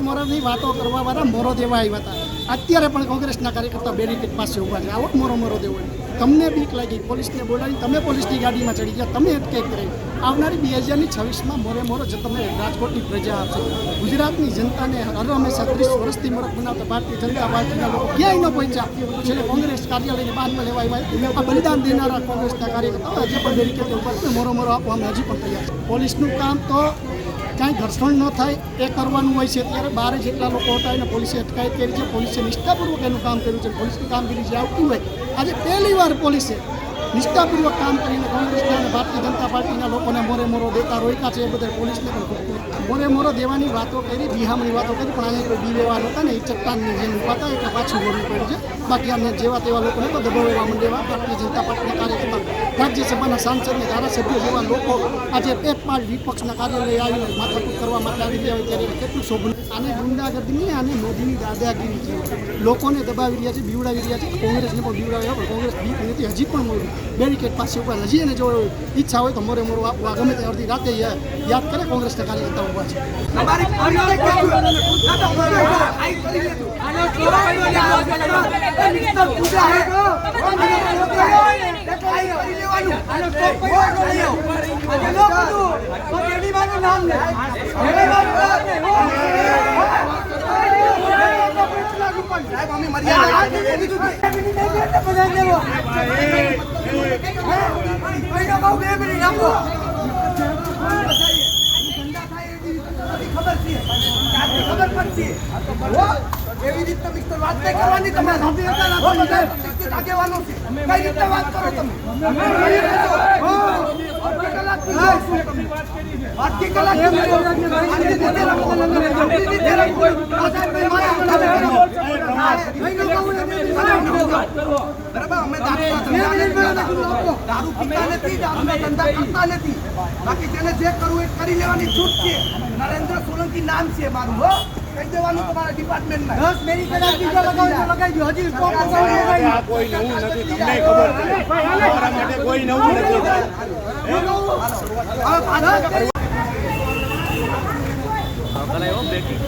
મોરે મોરેની વાતો કરવા વાળા મોરો દેવા આવ્યા હતા. અત્યારે પણ કોંગ્રેસના કાર્યકર્તા બેરીકેટ પાસે ઊભા છે. આવો મોરો મોરો દેવો તમને બીક લાગી, પોલીસને બોલાવી તમે પોલીસની ગાડીમાં ચડી ગયા, તમે અટકેક કરી આવનારી બે હજારની છવ્વીસમાં મોરે મોરો જે તમે રાજકોટની પ્રજા આપશો. ગુજરાતની જનતાને હર હંમેશા ત્રીસ વર્ષથી મોરખ બનાવતા ભારતીય જનતા પાર્ટીના લોકો ક્યાંય ન પહોંચ્યા. છેલ્લે કોંગ્રેસ કાર્યાલયની બહારમાં લેવા આવ્યા બલિદાન દેનારા કોંગ્રેસના કાર્યકર્તાઓ હજી પણ બેરીકેટ ઉપર મોરો મોરો આપવા અમે હજી પણ તૈયાર છે પોલીસનું કામ તો કાંઈ ઘર્ષણ ન થાય, એ કરવાનું હોય છે. ત્યારે બારે જેટલા લોકો હતા, એને પોલીસે અટકાયત કરી છે. પોલીસે નિષ્ઠાપૂર્વક એનું કામ કર્યું છે. પોલીસની કામગીરી જે આવતી હોય, આજે પહેલી વાર પોલીસે નિષ્ઠાપૂર્વક કામ કરીને કોંગ્રેસના અને ભારતીય જનતા પાર્ટીના લોકોને મોરે મોરો દેતા રોક્યા છે. એ બધા પોલીસને પણ મોરે મોરો દેવાની વાતો કરી બિહામની વાતો કરી, પણ અહીંયા કોઈ બી લેવા નહોતા ને, એ ચટ્ટાનની જેમ હતા, એટલે પાછું બોલવું પડ્યું છે. બાકી આને જેવા તેવા લોકોને તો દબાવવા મંડેવા ભારતીય જનતા પાર્ટીના કાર્યકર્તા રાજ્યસભાના સાંસદને ધારાસભ્યો જેવા લોકો આજે પેટ પાડ વિપક્ષના કાર્યાલય આવીને માથાકૂટ કરવા માટે આવી ગયા હોય ત્યારે કેટલું શોભન આને ગુંડાગર્દી આને મોદીની દાદાગીરી છે લોકોને દબાવી રહ્યા છે બીવડાવી રહ્યા છે કોંગ્રેસને પણ બીવડાવ્યા પણ કોંગ્રેસ બીક નથી હજી પણ મોડી બેરિકેડ પાસે ઉપર હજી એને જો ઈચ્છા હોય તો મોરે મોરો ગમે તે અડધી રાતે યાદ કરે કોંગ્રેસના કાર્યકર્તા ઊભા છે લેવાનું આનો સ્ટોપ કર્યો અને લો બધું પણ એની માનું નામ લે. એની માનું નામ લે. સાહેબ અમે મર્યાદા બધા દેવો મહિના બહુ બે મિનિટ આપો ખબર છે. ખબર પડશે? એવી રીતે મિસ્ટર વાત નહીં કરવાની તમે? નિશ્ચિત આગેવાનો છે. કઈ રીતે વાત કરો તમે. બરાબર અમે દારૂ પીતા નથી. દારૂના ધંધા કરતા નથી. બાકી જેને જે કરવું એ કરી લેવાની છૂટ છે. નરેન્દ્ર સોલંકી નામ છે મારું હો. કહી દેવાનું તમારા ડિપાર્ટમેન્ટમાં દસ મેરી બીજો લગાવી લગાવી દો હજી સ્ટોપ આ કોઈ નવું નથી. તમને ખબર છે? અમારા માટે કોઈ નવું નથી. કરાયો બેટી